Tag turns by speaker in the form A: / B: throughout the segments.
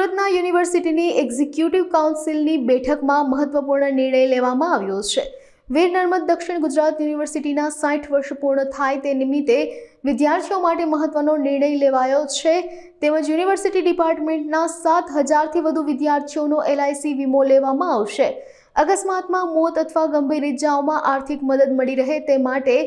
A: સુરતના યુનિવર્સિટીની એક્ઝિક્યુટિવ કાઉન્સિલની બેઠકમાં મહત્વપૂર્ણ નિર્ણય લેવામાં આવ્યો છે. વીર નર્મદ દક્ષિણ ગુજરાત યુનિવર્સિટીના સાઠ વર્ષ પૂર્ણ થાય તે નિમિત્તે વિદ્યાર્થીઓ માટે મહત્વનો નિર્ણય લેવાયો છે. તેમજ યુનિવર્સિટી ડિપાર્ટમેન્ટના સાત હજારથી વધુ વિદ્યાર્થીઓનો એલઆઈસી વીમો લેવામાં આવશે. અકસ્માતમાં મોત અથવા ગંભીર ઇજાઓમાં આર્થિક મદદ મળી રહે તે માટે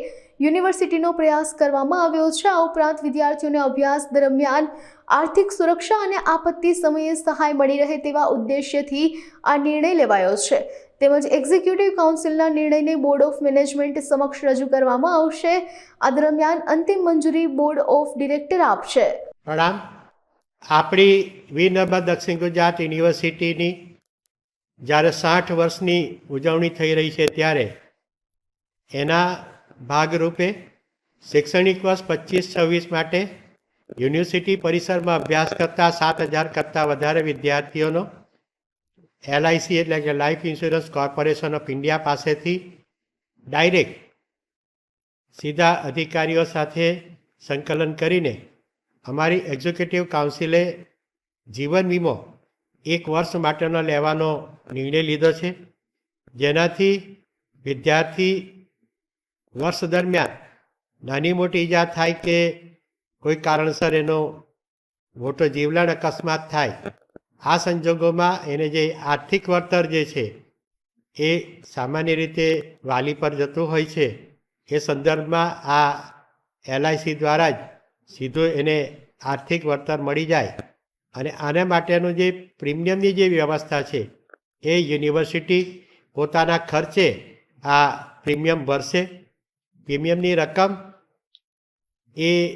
A: યુનિવર્સિટીનો પ્રયાસ કરવામાં આવ્યો છે. આ ઉપરાંત વિદ્યાર્થીઓને અભ્યાસ દરમિયાન આર્થિક સુરક્ષા અને આપત્તિ સમયે સહાય મળી રહે તેવા ઉદ્દેશ્યથી આ નિર્ણય લેવાયો છે. તેમજ એક્ઝિક્યુટિવ કાઉન્સિલના નિર્ણયને બોર્ડ ઓફ મેનેજમેન્ટ સમક્ષ રજૂ કરવામાં આવશે. આ દરમિયાન અંતિમ મંજૂરી બોર્ડ ઓફ ડિરેક્ટર આપશે.
B: પ્રણામ આપણી વીર નર્મદ દક્ષિણ ગુજરાત યુનિવર્સિટીની જ્યારે સાઠ વર્ષની ઉજવણી થઈ રહી છે ત્યારે એના ભાગરૂપે શૈક્ષણિક વર્ષ પચીસ છવ્વીસ માટે યુનિવર્સિટી પરિસરમાં અભ્યાસ કરતા સાત હજાર કરતાં વધારે વિદ્યાર્થીઓનો એલઆઈસી એટલે કે life insurance corporation of India પાસેથી ડાયરેક્ટ સીધા અધિકારીઓ સાથે સંકલન કરીને અમારી એક્ઝિક્યુટિવ કાઉન્સિલે જીવન વીમો એક વર્ષ માટેનો લેવાનો નિર્ણય લીધો છે. જેનાથી વિદ્યાર્થી વર્ષ દરમિયાન નાની મોટી ઈજા થાય કે કોઈ કારણસર એનો મોટો જીવલેણ અકસ્માત થાય, આ સંજોગોમાં એને જે આર્થિક વળતર જે છે એ સામાન્ય રીતે વાલી પર જતું હોય છે. એ સંદર્ભમાં આ એલઆઈસી દ્વારા જ સીધું એને આર્થિક વળતર મળી જાય અને આના માટેનું જે પ્રીમિયમની જે વ્યવસ્થા છે એ યુનિવર્સિટી પોતાના ખર્ચે આ પ્રીમિયમ ભરશે. પ્રીમિયમની રકમ એ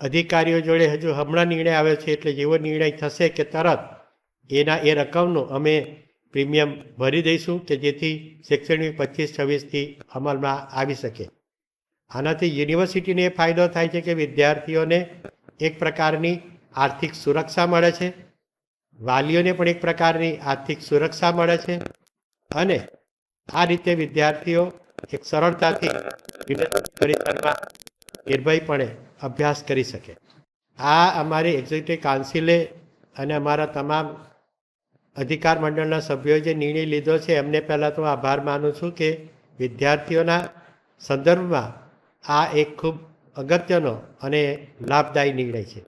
B: અધિકારીઓ જોડે હજુ હમણાં નિર્ણય આવ્યો છે એટલે જેવો નિર્ણય થશે કે તરત એના એ રકમનું અમે પ્રીમિયમ ભરી દઈશું કે જેથી શૈક્ષણિક પચીસ, છવ્વીસથી અમલમાં આવી શકે. આનાથી યુનિવર્સિટીને એ ફાયદો થાય છે કે વિદ્યાર્થીઓને એક પ્રકારની આર્થિક સુરક્ષા મળે છે. વાલીઓને પણ એક પ્રકારની આર્થિક સુરક્ષા મળે છે. અને આ રીતે વિદ્યાર્થીઓ એક સરળતાથી પરિસરમાં નિર્ભયપણે અભ્યાસ કરી શકે. આ અમારી એક્ઝિક્યુટિવ કાઉન્સિલે અને અમારા તમામ અધિકાર મંડળના સભ્યોએ જે નિર્ણય લીધો છે, એમને પહેલાં તો આભાર માનું છું કે વિદ્યાર્થીઓના સંદર્ભમાં આ એક ખૂબ અગત્યનો અને લાભદાયી નિર્ણય છે.